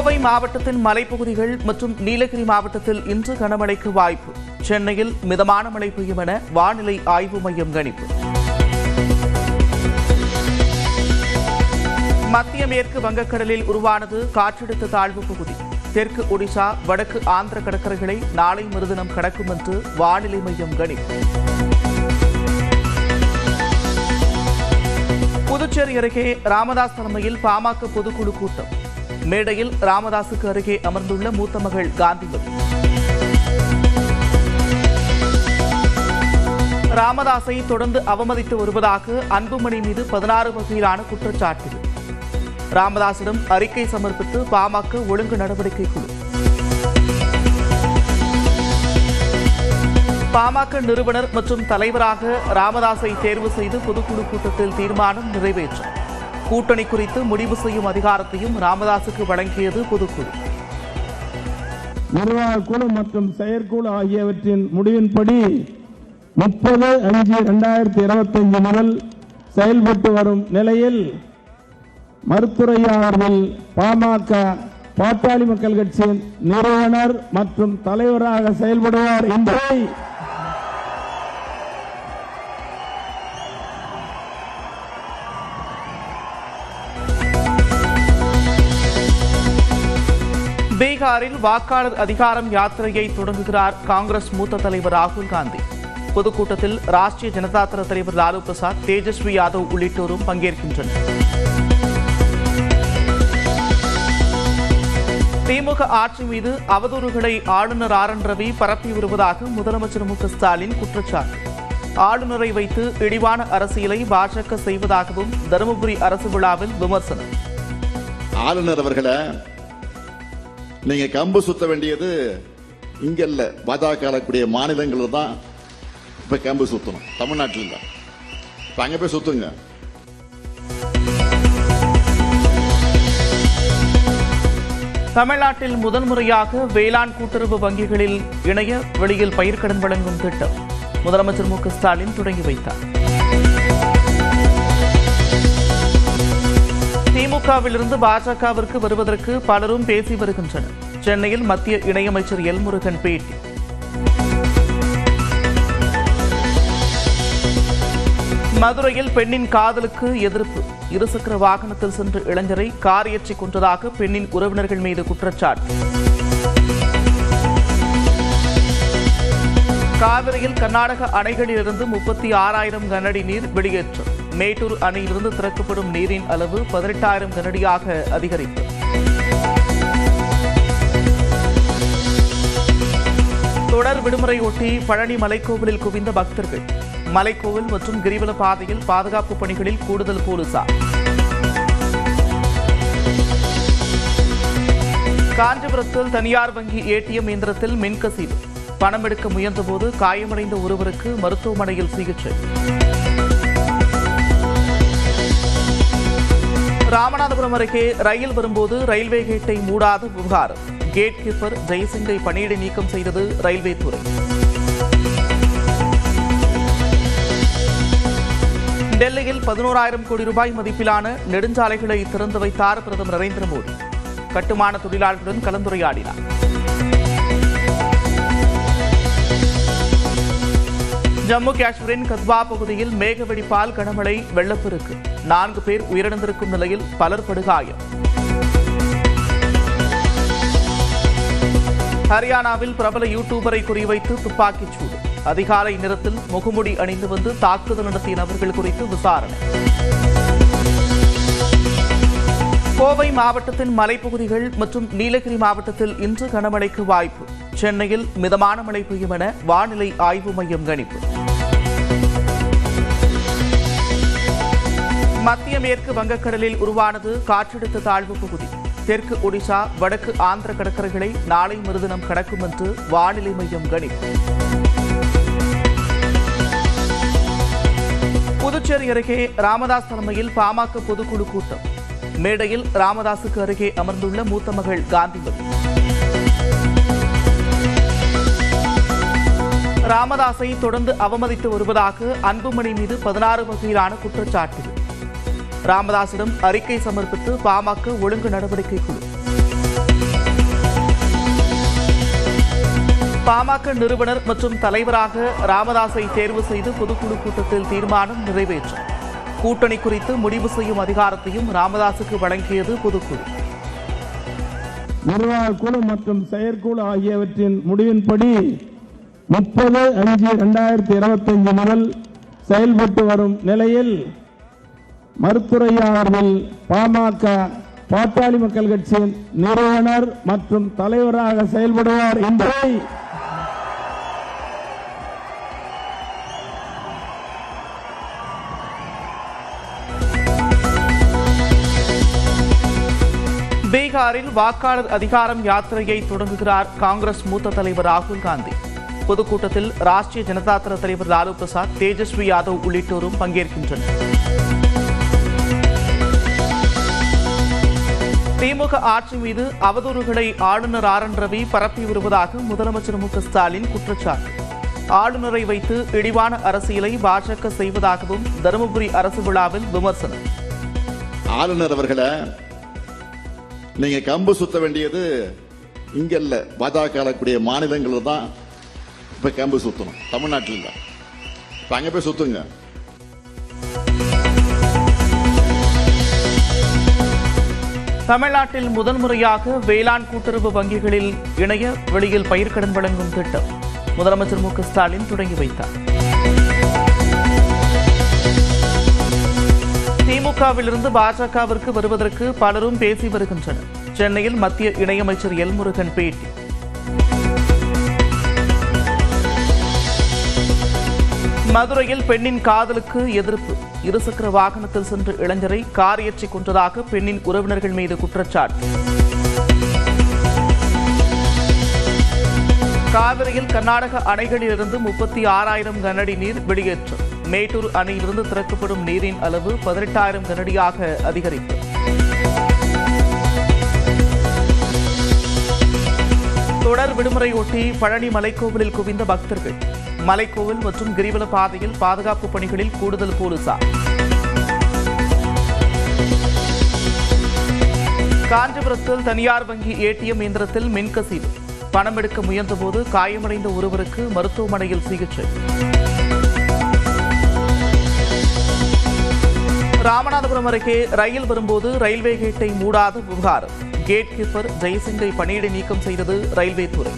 கோவை மாவட்டத்தின் மலைப்பகுதிகள் மற்றும் நீலகிரி மாவட்டத்தில் இன்று கனமழைக்கு வாய்ப்பு. சென்னையில் மிதமான மழை பெய்யும் என வானிலை ஆய்வு மையம் கணிப்பு. மத்திய மேற்கு வங்கக்கடலில் உருவானது காற்றழுத்த தாழ்வு பகுதி. தெற்கு ஒடிசா வடக்கு ஆந்திர கடற்கரைகளை நாளை மறுதினம் கடக்கும் என்று வானிலை மையம் கணிப்பு. புதுச்சேரி அருகே ராமதாஸ் தலைமையில் பாமக பொதுக்குழு கூட்டம். மேடையில் ராமதாசுக்கு அருகே அமர்ந்துள்ள மூத்த மகள் காந்திமதி ராமதாசை தொடர்ந்து அவமதித்து வருவதாக அன்புமணி மீது பதினாறு வகையிலான குற்றச்சாட்டு ராமதாசிடம் அறிக்கை சமர்ப்பித்து பாமக ஒழுங்கு நடவடிக்கை குழு. பாமக நிறுவனர் மற்றும் தலைவராக ராமதாஸை தேர்வு செய்து பொதுக்குழு கூட்டத்தில் தீர்மானம் நிறைவேற்றும். கூட்டணி குறித்து முடிவு செய்யும் அதிகாரத்தையும் ராமதாசுக்கு வழங்கியது பொதுக்குழு. நிர்வாகக்குழு மற்றும் செயற்குழு ஆகியவற்றின் முடிவின்படி முப்பது அஞ்சு இரண்டாயிரத்தி இருபத்தஞ்சு முதல் செயல்பட்டு வரும் நிலையில் மருத்துரையாளர்கள் பாமக பாட்டாளி மக்கள் கட்சியின் நிறுவனர் மற்றும் தலைவராக செயல்படுவார் என்பதை பீகாரில் வாக்காளர் அதிகாரம் யாத்திரையை தொடங்குகிறார் காங்கிரஸ் மூத்த தலைவர் ராகுல் காந்தி. பொதுக்கூட்டத்தில் ராஷ்டிரிய ஜனதா தள தலைவர் லாலு பிரசாத் தேஜஸ்வி யாதவ் உள்ளிட்டோரும் பங்கேற்கின்றனர். திமுக ஆட்சி மீது அவதூறுகளை ஆளுநர் ஆர். என். ரவி பரப்பி வருவதாக முதலமைச்சர் மு. ஸ்டாலின் குற்றச்சாட்டு. ஆளுநரை வைத்து இழிவான அரசியலை பாஜக செய்வதாகவும் தருமபுரி அரசு விழாவில் விமர்சனம். ஆளுநர் அவர்களை நீங்க கம்பு சுத்த வேண்டியது இங்க இல்ல. பாஜக ஆளக்கூடிய மாநிலங்களில் தான் இப்ப கம்பு சுத்தணும். தமிழ்நாட்டில் இல்ல. இப்ப அங்க போய் சுத்துங்க. தமிழ்நாட்டில் முதன்முறையாக வேளாண் கூட்டுறவு வங்கிகளில் இணைய வெளியில் பயிர்க்கடன் வழங்கும் திட்டம். முதலமைச்சர் மு ஸ்டாலின் தொடங்கி வைத்தார். திமுகவிலிருந்து பாஜகவிற்கு வருவதற்கு பலரும் பேசி வருகின்றனர். சென்னையில் மத்திய இணையமைச்சர் எல் முருகன் பேட்டி. மதுரையில் பெண்ணின் காதலுக்கு எதிர்ப்பு. இருசக்கர வாகனத்தில் சென்ற இளைஞரை கார் ஏற்றி கொன்றதாக பெண்ணின் உறவினர்கள் மீது குற்றச்சாட்டு. காவிரியில் கர்நாடக அணைகளிலிருந்து முப்பத்தி ஆறாயிரம் கனஅடி நீர் வெளியேற்றம். மேட்டூர் அணையிலிருந்து திறக்கப்படும் நீரின் அளவு பதினெட்டாயிரம் கனடியாக அதிகரிப்பு. தொடர் விடுமுறையொட்டி பழனி மலைக்கோவிலில் குவிந்த பக்தர்கள். மலைக்கோவில் மற்றும் கிரிவல பாதையில் பாதுகாப்பு பணிகளில் கூடுதல் போலீசார். காஞ்சிபுரத்தில் தனியார் வங்கி ஏடிஎம் இயந்திரத்தில் மின்கசிவு. பணம் எடுக்க முயன்றபோது காயமடைந்த ஒருவருக்கு மருத்துவமனையில் சிகிச்சை. ராமநாதபுரம் அருகே ரயில் வரும்போது ரயில்வே கேட்டை மூடாத விவகாரம் கேட் கீப்பர் ஜெய்சிங்கை பணியிடை நீக்கம் செய்தது ரயில்வே துறை. டெல்லியில் பதினோராயிரம் கோடி ரூபாய் மதிப்பிலான நெடுஞ்சாலைகளை திறந்து வைத்தார் பிரதமர் நரேந்திர மோடி. கட்டுமான தொழிலாளர்களுடன் கலந்துரையாடினார். ஜம்மு காஷ்மீரின் கத்வா பகுதியில் மேகவெடிப்பால் கனமழை வெள்ளப்பெருக்கு. நான்கு பேர் உயிரிழந்திருக்கும் நிலையில் பலர் படுகாயம். ஹரியானாவில் பிரபல யூடியூபரை குறிவைத்து துப்பாக்கிச் சூடு. அதிகாலை நேரத்தில் முகமுடி அணிந்து வந்து தாக்குதல் நடத்திய நபர்கள் குறித்து விசாரணை. கோவை மாவட்டத்தின் மலைப்பகுதிகள் மற்றும் நீலகிரி மாவட்டத்தில் இன்று கனமழைக்கு வாய்ப்பு. சென்னையில் மிதமான மழை பெய்யும் என வானிலை ஆய்வு மையம் கணிப்பு. மத்திய மேற்கு வங்கக்கடலில் உருவானது காற்றழுத்த தாழ்வு பகுதி. தெற்கு ஒடிசா வடக்கு ஆந்திர கடற்கரைகளை நாளை மறுதினம் கடக்கும் என்று வானிலை மையம் கணிப்பு. புதுச்சேரி அருகே ராமதாஸ் தலைமையில் பாமக பொதுக்குழு கூட்டம். மேடையில் ராமதாசுக்கு அருகே அமர்ந்துள்ள மூத்த மகள் காந்திமதி. ராமதாஸை தொடர்ந்து அவமதித்து வருவதாக அன்புமணி மீது பதினாறு வகையிலான குற்றச்சாட்டு ராமதாசிடம் அறிக்கை சமர்ப்பித்து பாமக ஒழுங்கு நடவடிக்கை குழு. பாமக நிறுவனர் மற்றும் தலைவராக ராமதாஸை தேர்வு செய்து பொதுக்குழு கூட்டத்தில் தீர்மானம் நிறைவேற்றும். கூட்டணி குறித்து முடிவு செய்யும் அதிகாரத்தையும் ராமதாசுக்கு வழங்கியது பொதுக்குழு. நிர்வாக குழு மற்றும் செயற்குழு ஆகியவற்றின் முடிவின்படி முப்பது அஞ்சு இரண்டாயிரத்தி இருபத்தஞ்சு முதல் செயல்பட்டு வரும் நிலையில் மருத்துரையா அவர்கள் பாமக பாட்டாளி மக்கள் கட்சியின் நிறுவனர் மற்றும் தலைவராக செயல்படுவார் என்பதை பீகாரில் வாக்காளர் அதிகாரம் யாத்திரையை தொடங்குகிறார் காங்கிரஸ் மூத்த தலைவர் ராகுல் காந்தி. பொதுக்கூட்டத்தில் ராஷ்டிரிய ஜனதா தள தலைவர் லாலு பிரசாத் தேஜஸ்வி யாதவ் உள்ளிட்டோரும் பங்கேற்கின்றனர். திமுக ஆட்சி மீது அவதூறுகளை ஆளுநர் ஆர். என். ரவி பரப்பி வருவதாக முதலமைச்சர் மு. ஸ்டாலின் குற்றச்சாட்டு. ஆளுநரை வைத்து இழிவான அரசியலை பாஜக செய்வதாகவும் தருமபுரி அரசு விழாவில் விமர்சனம். ஆளுநர் அவர்களை நீங்க கம்பு சுத்த வேண்டியது இங்கல்ல பாஜக ஆளக்கூடிய மாநிலங்கள் தான் இப்போ கேம்பஸ் சுத்தணும் தமிழ்நாட்டில் தான் இப்போ அங்கே போய் சுத்துங்க தமிழ்நாட்டில் முதன்முறையாக வேளாண் கூட்டுறவு வங்கிகளில் இணைய வெளியில் பயிர்க்கடன் வழங்கும் திட்டம் முதலமைச்சர் மு ஸ்டாலின் தொடங்கி வைத்தார் திமுகவிலிருந்து பாஜகவிற்கு வருவதற்கு பலரும் பேசி வருகின்றனர் சென்னையில் மத்திய இணையமைச்சர் எல் முருகன் பேட்டி மதுரையில் பெண்ணின் காதலுக்கு எதிர்ப்பு. இருசக்கர வாகனத்தில் சென்ற இளைஞரை கார் கொன்றதாக பெண்ணின் உறவினர்கள் மீது குற்றச்சாட்டு. காவிரியில் கர்நாடக அணைகளிலிருந்து முப்பத்தி ஆறாயிரம் கனஅடி நீர் வெளியேற்றம். மேட்டூர் அணையிலிருந்து திறக்கப்படும் நீரின் அளவு பதினெட்டாயிரம் கனடியாக அதிகரிப்பு. தொடர் விடுமுறையொட்டி பழனி மலைக்கோவிலில் குவிந்த பக்தர்கள். மலைக்கோவில் மற்றும் கிரிவல பாதையில் பாதுகாப்பு பணிகளில் கூடுதல் போலீசார். காஞ்சிபுரத்தில் தனியார் வங்கி ஏடிஎம் இயந்திரத்தில் மின்கசிவு பணம் எடுக்க முயன்றபோது காயமடைந்த ஒருவருக்கு மருத்துவமனையில் சிகிச்சை. ராமநாதபுரம் அருகே ரயில் வரும்போது ரயில்வே கேட்டை மூடாத விவகாரம். கேட் கீப்பர் ஜெய்சிங்கை பணியிடை நீக்கம் செய்தது ரயில்வே துறை.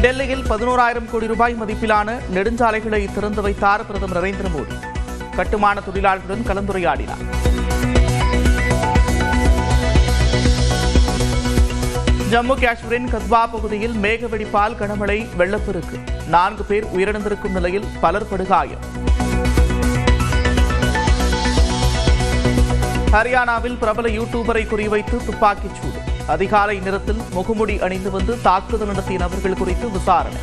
டெல்லியில் பதினோராயிரம் கோடி ரூபாய் மதிப்பிலான நெடுஞ்சாலைகளை திறந்து வைத்தார் பிரதமர் நரேந்திர மோடி. கட்டுமான தொழிலாளர்களுடன் கலந்துரையாடினார். ஜம்மு காஷ்மீரின் கத்வா பகுதியில் மேகவெடிப்பால் கனமழை வெள்ளப்பெருக்கு. நான்கு பேர் உயிரிழந்திருக்கும் நிலையில் பலர் படுகாயம். ஹரியானாவில் பிரபல யூடியூபரை குறிவைத்து துப்பாக்கிச் சூடு. அதிகாலை நேரத்தில் முகமுடி அணிந்து வந்து தாக்குதல் நடத்திய நபர்கள் குறித்து விசாரணை.